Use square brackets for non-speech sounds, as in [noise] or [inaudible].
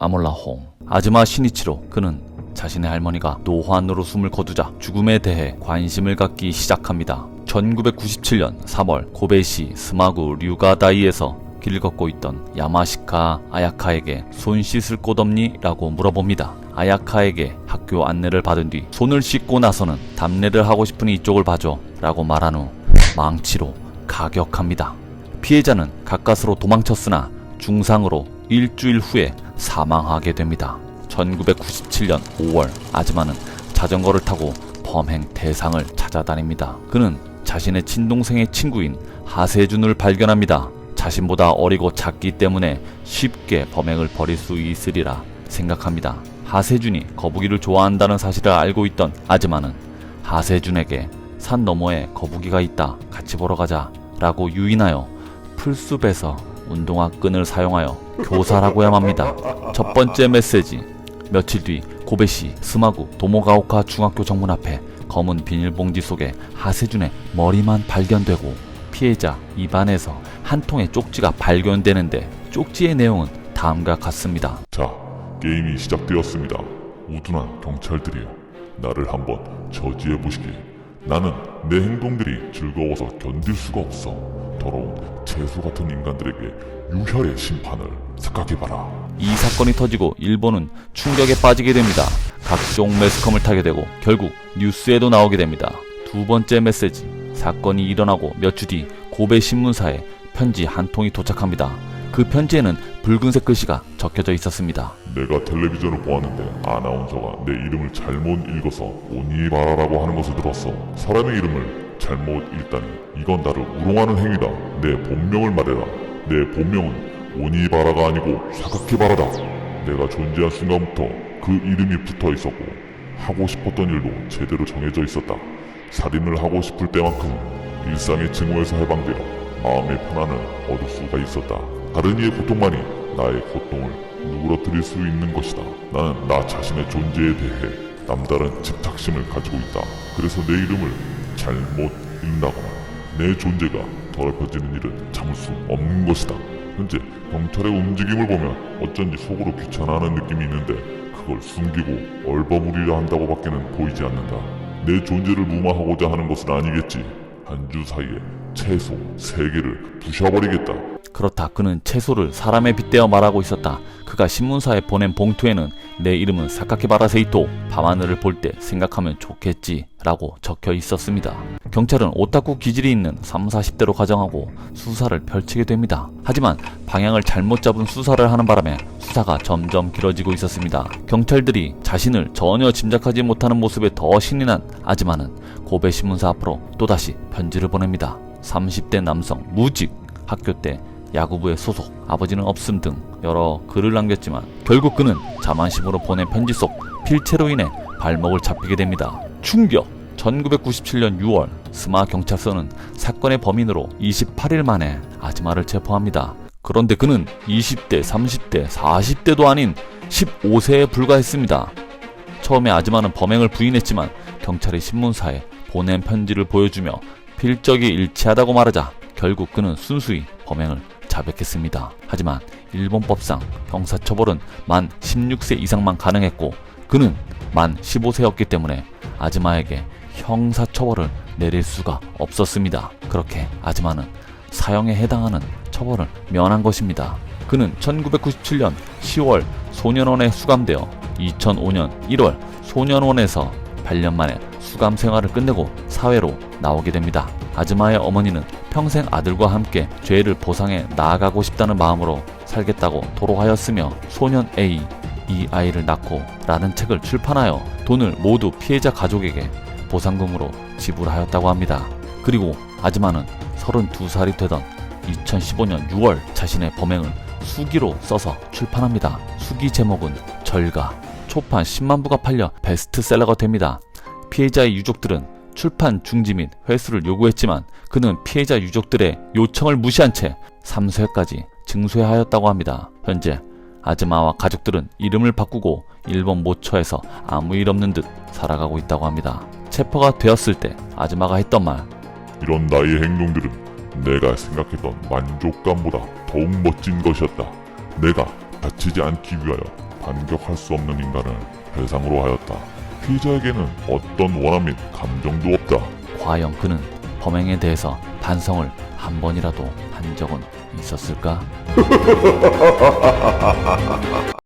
아몰라홍 아즈마 시니치로 그는 자신의 할머니가 노환으로 숨을 거두자 죽음에 대해 관심을 갖기 시작합니다. 1997년 3월 고베시 스마구 류가다이에서 길을 걷고 있던 야마시카 아야카에게 손 씻을 곳 없니? 라고 물어봅니다. 아야카에게 학교 안내를 받은 뒤 손을 씻고 나서는 답례를 하고 싶으니 이쪽을 봐줘 라고 말한 후 망치로 가격합니다. 피해자는 가까스로 도망쳤으나 중상으로 일주일 후에 사망하게 됩니다. 1997년 5월 아즈마는 자전거를 타고 범행 대상을 찾아다닙니다. 그는 자신의 친동생의 친구인 하세준을 발견합니다. 자신보다 어리고 작기 때문에 쉽게 범행을 벌일 수 있으리라 생각합니다. 하세준이 거북이를 좋아한다는 사실을 알고 있던 아즈마는 하세준에게 산 너머에 거북이가 있다 같이 보러 가자 라고 유인하여 풀숲에서 운동화 끈을 사용하여 교살하고야 맙니다. 첫 번째 메시지 며칠 뒤 고베시 스마구 도모가오카 중학교 정문 앞에 검은 비닐봉지 속에 하세준의 머리만 발견되고 피해자 입안에서 한 통의 쪽지가 발견되는데 쪽지의 내용은 다음과 같습니다. 자, 게임이 시작되었습니다. 우둔한 경찰들이여, 나를 한번 저지해 보시게. 나는 내 행동들이 즐거워서 견딜 수가 없어. 더러운 채소 같은 인간들에게 유혈의 심판을 생각해봐라. 이 사건이 터지고 일본은 충격에 빠지게 됩니다. 각종 매스컴을 타게 되고 결국 뉴스에도 나오게 됩니다. 두 번째 메시지. 사건이 일어나고 몇 주 뒤 고베 신문사에 편지 한 통이 도착합니다. 그 편지에는 붉은색 글씨가 적혀져 있었습니다. 내가 텔레비전을 보았는데 아나운서가 내 이름을 잘못 읽어서 오니바라라고 하는 것을 들었어. 사람의 이름을 잘못 읽다니 이건 나를 우롱하는 행위다. 내 본명을 말해라. 내 본명은 오니바라가 아니고 사카키바라다. 내가 존재한 순간부터 그 이름이 붙어 있었고 하고 싶었던 일도 제대로 정해져 있었다. 살인을 하고 싶을 때만큼 일상의 증오에서 해방되어 마음의 편안을 얻을 수가 있었다. 다른 이의 고통만이 나의 고통을 누그러뜨릴 수 있는 것이다. 나는 나 자신의 존재에 대해 남다른 집착심을 가지고 있다. 그래서 내 이름을 잘못 읽는다거나 내 존재가 더럽혀지는 일은 참을 수 없는 것이다. 현재 경찰의 움직임을 보면 어쩐지 속으로 귀찮아하는 느낌이 있는데 그걸 숨기고 얼버무리려 한다고 밖에는 보이지 않는다. 내 존재를 무마하고자 하는 것은 아니겠지. 한 주 사이에 최소 세 개를 부셔버리겠다. 그렇다. 그는 채소를 사람에 빗대어 말하고 있었다. 그가 신문사에 보낸 봉투에는 내 이름은 사카키바라 세이토. 밤하늘을 볼 때 생각하면 좋겠지. 라고 적혀 있었습니다. 경찰은 오타쿠 기질이 있는 3, 40대로 가정하고 수사를 펼치게 됩니다. 하지만 방향을 잘못 잡은 수사를 하는 바람에 수사가 점점 길어지고 있었습니다. 경찰들이 자신을 전혀 짐작하지 못하는 모습에 더 신이 난 아즈마는 고베 신문사 앞으로 또다시 편지를 보냅니다. 30대 남성 무직 학교 때 야구부에 소속 아버지는 없음 등 여러 글을 남겼지만 결국 그는 자만심으로 보낸 편지 속 필체로 인해 발목을 잡히게 됩니다. 충격! 1997년 6월 스마 경찰서는 사건의 범인으로 28일 만에 아즈마를 체포합니다. 그런데 그는 20대, 30대, 40대도 아닌 15세에 불과했습니다. 처음에 아즈마는 범행을 부인했지만 경찰이 신문사에 보낸 편지를 보여주며 필적이 일치하다고 말하자 결국 그는 순수히 범행을 자백했습니다. 하지만 일본법상 형사처벌은 만 16세 이상만 가능했고 그는 만 15세였기 때문에 아즈마에게 형사처벌을 내릴 수가 없었습니다. 그렇게 아즈마는 사형에 해당하는 처벌을 면한 것입니다. 그는 1997년 10월 소년원에 수감되어 2005년 1월 소년원에서 8년 만에 수감 생활을 끝내고 사회로 나오게 됩니다. 아즈마의 어머니는 평생 아들과 함께 죄를 보상해 나아가고 싶다는 마음으로 살겠다고 토로하였으며 소년 A 이 아이를 낳고 라는 책을 출판하여 돈을 모두 피해자 가족에게 보상금으로 지불하였다고 합니다. 그리고 아즈마는 32살이 되던 2015년 6월 자신의 범행을 수기로 써서 출판합니다. 수기 제목은 절가. 초판 10만 부가 팔려 베스트셀러가 됩니다. 피해자의 유족들은 출판 중지 및 회수를 요구했지만 그는 피해자 유족들의 요청을 무시한 채 3쇄까지 증쇠하였다고 합니다. 현재 아즈마와 가족들은 이름을 바꾸고 일본 모처에서 아무 일 없는 듯 살아가고 있다고 합니다. 체포가 되었을 때 아즈마가 했던 말 이런 나의 행동들은 내가 생각했던 만족감보다 더욱 멋진 것이었다. 내가 다치지 않기 위하여 반격할 수 없는 인간을 대상으로 하였다. 피의자에게는 어떤 원한 및 감정도 없다. 과연 그는 범행에 대해서 반성을 한 번이라도 한 적은 있었을까? [laughs]